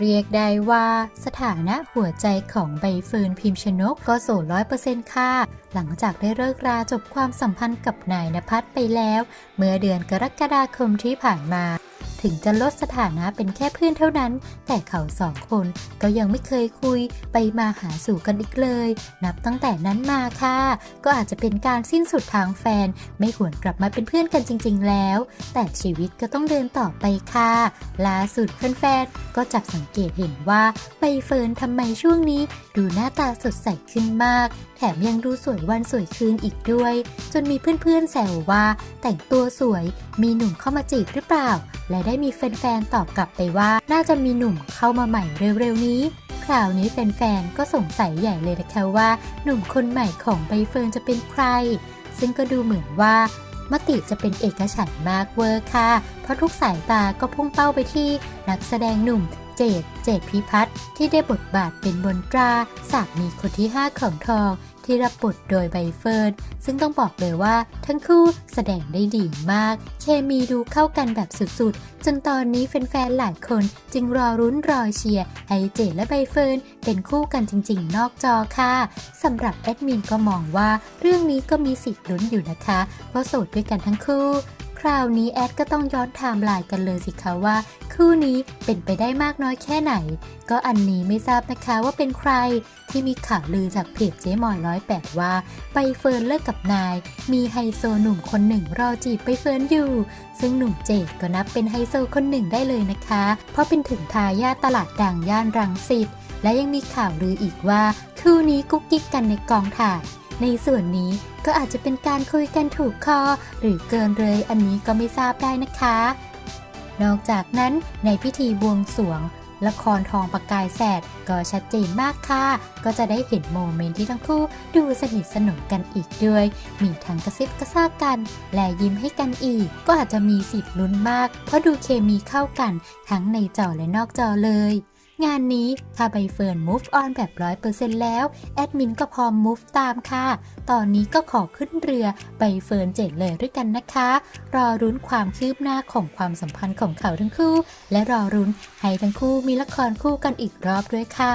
เรียกได้ว่าสถานะหัวใจของใบเฟิร์นพิมพ์ชนกก็โสดร้อยเปอร์เซ็นต์ค่ะ หลังจากได้เลิกราจบความสัมพันธ์กับนายนภัสไปแล้ว เมื่อเดือนกรกฎาคมที่ผ่านมา ถึงจะลดสถานะเป็นแค่เพื่อนเท่านั้น แต่เขาสองคนก็ยังไม่เคยคุยไปมาหาสู่กันอีกเลย นับตั้งแต่นั้นมาค่ะ ก็อาจจะเป็นการสิ้นสุดทางแฟน ไม่หวนกลับมาเป็นเพื่อนกันจริง ๆ แล้ว แต่ชีวิตก็ต้องเดินต่อไปค่ะล่าสุดแฟนๆก็จับสังเกตเห็นว่าใบเฟิร์นทำไมช่วงนี้ ดูหน้าตาสดใสขึ้นมาก แถมยังดูสวยวันสวยคืนอีกด้วย จนมีเพื่อนๆแซวว่า แต่งตัวสวยมีหนุ่มเข้ามาจีบหรือเปล่า และได้มีแฟนๆตอบกลับไปว่าน่าจะมีหนุ่มเข้ามาใหม่เร็วๆนี้คราวนี้แฟนๆก็สงสัยใหญ่เลยนะคะว่า หนุ่มคนใหม่ของใบเฟิร์นจะเป็นใคร ซึ่งก็ดูเหมือนว่ามติจะเป็นเอกฉันท์มากเวอร์ค่ะ เพราะทุกสายตาก็พุ่งเป้าไปที่นักแสดงหนุ่มเจด เจดพิพัฒน์ที่ได้บทบาทเป็นบนตราสามีคนที่ 5 ของทอง ที่รับบทโดยใบเฟิร์นซึ่งต้องบอกเลยว่า ทั้งคู่แสดงได้ดีมาก เคมีดูเข้ากันแบบสุดๆ จนตอนนี้แฟนๆหลายคนจึงรอรุ้นรอเชียร์ให้เจดและใบเฟิร์นเป็นคู่กันจริงๆ นอกจอค่ะสำหรับแอดมินก็มองว่าเรื่องนี้ก็มีสิทธิ์ลุ้นอยู่นะคะ เพราะโสดด้วยกันทั้งคู่ คราวนี้แอดก็ต้องย้อนไทม์ไลน์กันเลยสิคะว่า คู่นี้เป็นไปได้มากน้อยแค่ไหน ก็อันนี้ไม่ทราบนะคะว่าเป็นใครที่มีข่าวลือจากเพจเจ๊มอยร้อยแปดว่าใบเฟิร์นเลิกกับนาย มีไฮโซหนุ่มคนหนึ่งรอจีบใบเฟิร์นอยู่ ซึ่งหนุ่มเจดก็นับเป็นไฮโซคนหนึ่งได้เลยนะคะ เพราะเป็นถึงทายาทตลาดดังย่านรังสิตและยังมีข่าวลืออีกว่าคู่นี้กุ๊กกิ๊กกันในกองถ่าย ในส่วนนี้ก็อาจจะเป็นการคุยกันถูกคอ หรือเกินเลยอันนี้ก็ไม่ทราบได้นะคะ นอกจากนั้นในพิธีบวงสรวง ละครทองประกายแสดก็ชัดเจนมากค่ะ ก็จะได้เห็นโมเมนต์ที่ทั้งคู่ดูสนิทสนมกันอีกด้วย มีทั้งกระซิบกระซาบกัน และยิ้มให้กันอีก ก็อาจจะมีสิทธิ์ลุ้นมาก เพราะดูเคมีเข้ากัน ทั้งในจอและนอกจอเลย งานนี้ถ้าใบเฟิร์น move on แบบร้อยเปอร์เซ็นต์แล้ว แอดมินก็พร้อม move ตามค่ะ ตอนนี้ก็ขอขึ้นเรือใบเฟิร์นเจ็ดเลยด้วยกันนะคะ รอรุ้นความคืบหน้าของความสัมพันธ์ของเขาทั้งคู่ และรอรุ้นให้ทั้งคู่มีละครคู่กันอีกรอบด้วยค่ะ